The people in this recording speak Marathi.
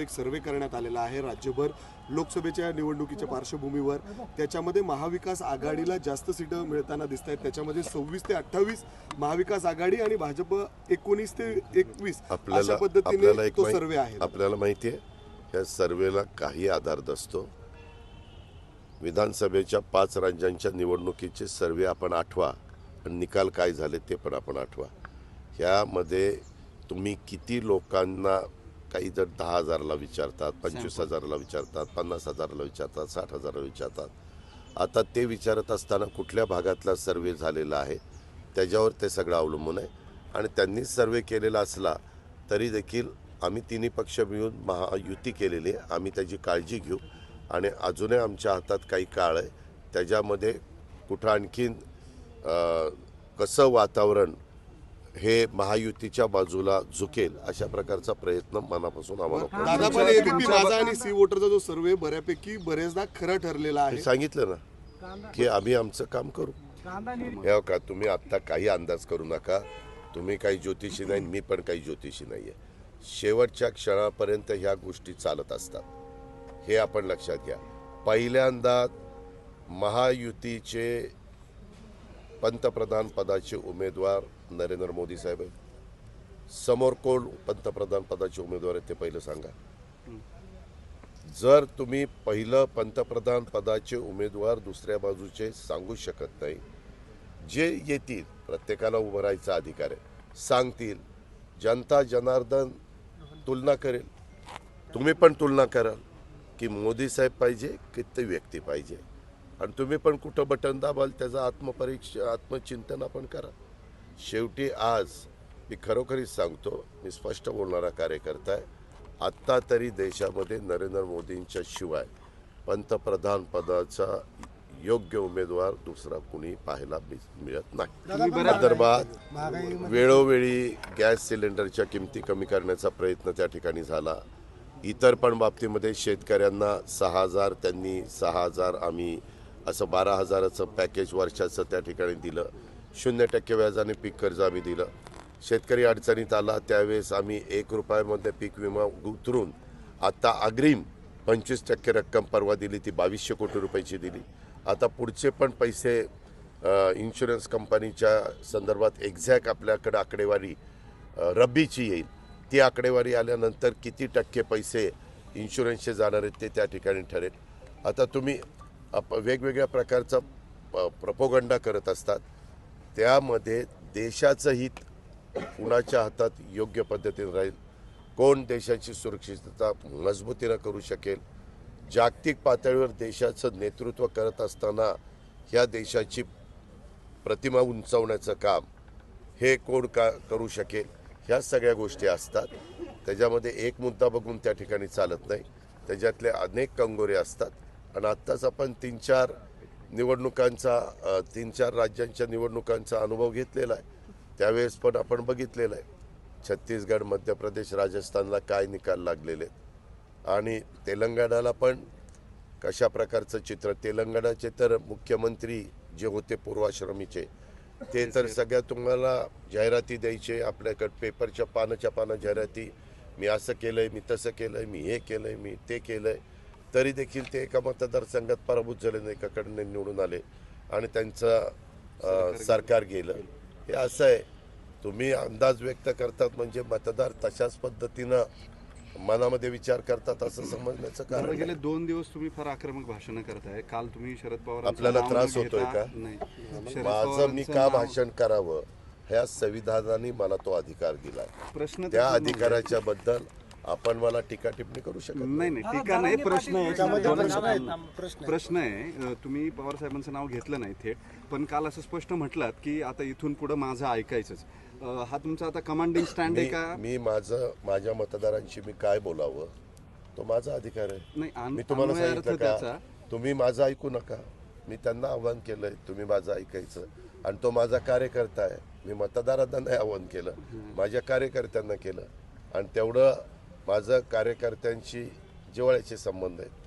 एक सर्वे करण्यात आलेला आहे राज्यभर लोकसभेच्या निवडणुकीच्या पार्श्वभूमीवर त्याच्यामध्ये महाविकास आघाडीला जास्त सीटं मिळताना दिसत आहेत त्याच्यामध्ये सव्वीस ते अठ्ठावीस महाविकास आघाडी आणि भाजप एकोणीस ते एकवीस अशा पद्धतीने एक तो सर्वे आहे. आपल्याला माहिती आहे या सर्वेला काही आधार नसतो. विधानसभेच्या पाच राज्यांच्या निवडणुकीचे सर्वे आपण आठवा आणि निकाल काय झाले ते पण आपण आठवा. ह्यामध्ये तुम्ही किती लोकांना काही जर दहा हजारला विचारतात पंचवीस हजाराला विचारतात पन्नास हजाराला विचारतात साठ हजाराला विचारतात. आता ते विचारत असताना कुठल्या भागातला सर्वे झालेला आहे त्याच्यावर ते सगळं अवलंबून आहे. आणि त्यांनी सर्वे केलेला असला तरी देखील आम्ही तिन्ही पक्ष मिळून महायुती केलेली आहे. आम्ही त्याची काळजी घेऊ. आणि अजूनही आमच्या हातात काही काळ आहे. त्याच्यामध्ये कुठं आणखीन कसं वातावरण हे महायुतीच्या बाजूला झुकेल अशा प्रकारचा प्रयत्न मनापासून आम्हाला. दादा पण एबीपी माझा आणि सी वोटरचा जो सर्वे बऱ्यापैकी बरेचदा खरा ठरलेला मी आहे सांगितलं ना की आम्ही आमचं काम करू. हे का तुम्ही आत्ता काही अंदाज करू नका. तुम्ही काही ज्योतिषी नाही मी पण काही ज्योतिषी नाही आहे शेवटच्या क्षणापर्यंत ह्या गोष्टी चालत असतात. हे आपण लक्षात घ्या. पहिल्यांदा महायुतीचे पंतप्रधान पदाचे उमेदवार नरेंद्र मोदी साहेब आहेत. समोर कोण पंतप्रधान पदाचे उमेदवार आहेत ते पहिलं सांगा. जर तुम्ही पहिलं पंतप्रधान पदाचे उमेदवार दुसऱ्या बाजूचे सांगू शकत नाही जे येतील प्रत्येकाला उभं राहायचा अधिकार आहे. सांगतील जनता जनार्दन तुलना करेल. तुम्ही पण तुलना कराल की मोदी साहेब पाहिजे की ते व्यक्ती पाहिजे. आणि तुम्ही पण कुठं बटन दाबाल त्याचं आत्मपरीक्षा आत्मचिंतन आपण करा. शेवटी आज मी खरोखरीच सांगतो मी स्पष्ट बोलणारा कार्यकर्ता आहे. आत्ता तरी देशामध्ये नरेंद्र मोदींच्या शिवाय पंतप्रधान पदाचा योग्य उमेदवार दुसरा कुणी पाहायला मिळत नाही. विदर्भात वेळोवेळी गॅस सिलेंडरच्या किमती कमी करण्याचा प्रयत्न त्या ठिकाणी झाला. इतर पण बाबतीमध्ये शेतकऱ्यांना सहा हजार त्यांनी सहा हजार आम्ही असं बारा हजाराचं पॅकेज वर्षाचं त्या ठिकाणी दिलं. शून्य टक्के व्याजाने पीक कर्ज आम्ही दिलं. शेतकरी अडचणीत आला त्यावेळेस आम्ही एक रुपयामध्ये पीक विमा उतरून आता अग्रिम पंचवीस टक्के रक्कम परवा दिली ती बावीसशे कोटी रुपयाची दिली. आता पुढचे पण पैसे इन्शुरन्स कंपनीच्या संदर्भात एक्झॅक्ट आपल्याकडे आकडेवारी रब्बीची येईल. ती आकडेवारी आल्यानंतर किती टक्के पैसे इन्शुरन्सचे जाणार आहेत ते त्या ठिकाणी ठरेल. आता तुम्ही वेगवेगळ्या प्रकारचा प- प्रपोगंडा करत असतात. त्यामध्ये देशाचं हित कुणाच्या हातात योग्य पद्धतीने राहील? कोण देशाची सुरक्षितता मजबूतीनं करू शकेल? जागतिक पातळीवर देशाचं नेतृत्व करत असताना ह्या देशाची प्रतिमा उंचावण्याचं काम हे कोण का करू शकेल? ह्या सगळ्या गोष्टी असतात. त्याच्यामध्ये एक मुद्दा बघून त्या ठिकाणी चालत नाही. त्याच्यातले अनेक कंगोरे असतात. आणि आत्ताच आपण तीन चार निवडणुकांचा तीन चार राज्यांच्या निवडणुकांचा अनुभव घेतलेला आहे. त्यावेळेस पण आपण बघितलेलं आहे. छत्तीसगड मध्य प्रदेश राजस्थानला काय निकाल लागलेले आहेत. आणि तेलंगणाला पण कशा प्रकारचं चित्र तेलंगणाचे तर मुख्यमंत्री जे होते पूर्वाश्रमीचे ते तर सगळ्या तुम्हाला जाहिराती द्यायचे आपल्याकडे पेपरच्या पानाच्या पानं जाहिराती मी असं केलंय मी तसं केलंय मी हे केलंय मी ते केलंय. तरी देखील ते एका मतदारसंघात पराभूत झाले नाही एकाकडनं निवडून आले आणि त्यांचं सरकार गेलं. हे असं आहे. तुम्ही अंदाज व्यक्त करतात म्हणजे मतदार तशाच पद्धतीनं मनामध्ये विचार करतात असं समजण्याचं कारण. गेले दोन दिवस तुम्ही फार आक्रमक भाषणं करताय. काल तुम्ही शरद पवार आपल्याला त्रास होतोय का? माझं मी का भाषण करावं? ह्या संविधानाने मला तो अधिकार तर त्या अधिकाराच्या बद्दल आपण मला टीका टिप्पणी करू शकत. नाही नाही. नाही टीका नाही प्रश्न आहे. प्रश्न आहे. तुम्ही पवार साहेबांचं नाव घेतलं नाही थेट पण काल असं स्पष्ट म्हटलात की आता इथून पुढे माझं ऐकायचंच. हा तुमचा आता कमांडिंग स्टँड आहे का? मी मी माझं माझ्या मतदारांशी मी काय बोलावं? तो माझा अधिकार आहे. मी तुम्हाला सांगितलं का? त्याचा. तुम्ही माझं ऐकू नका. मी त्यांना आव्हान केलंय तुम्ही माझं ऐकायचं. आणि तो माझा कार्यकर्ता आहे. मी मतदारांना नाही आव्हान केलं. माझ्या कार्यकर्त्यांना केलं. आणि तेवढं माझं कार्यकर्त्यांशी जिव्हाळ्याचे संबंध आहेत.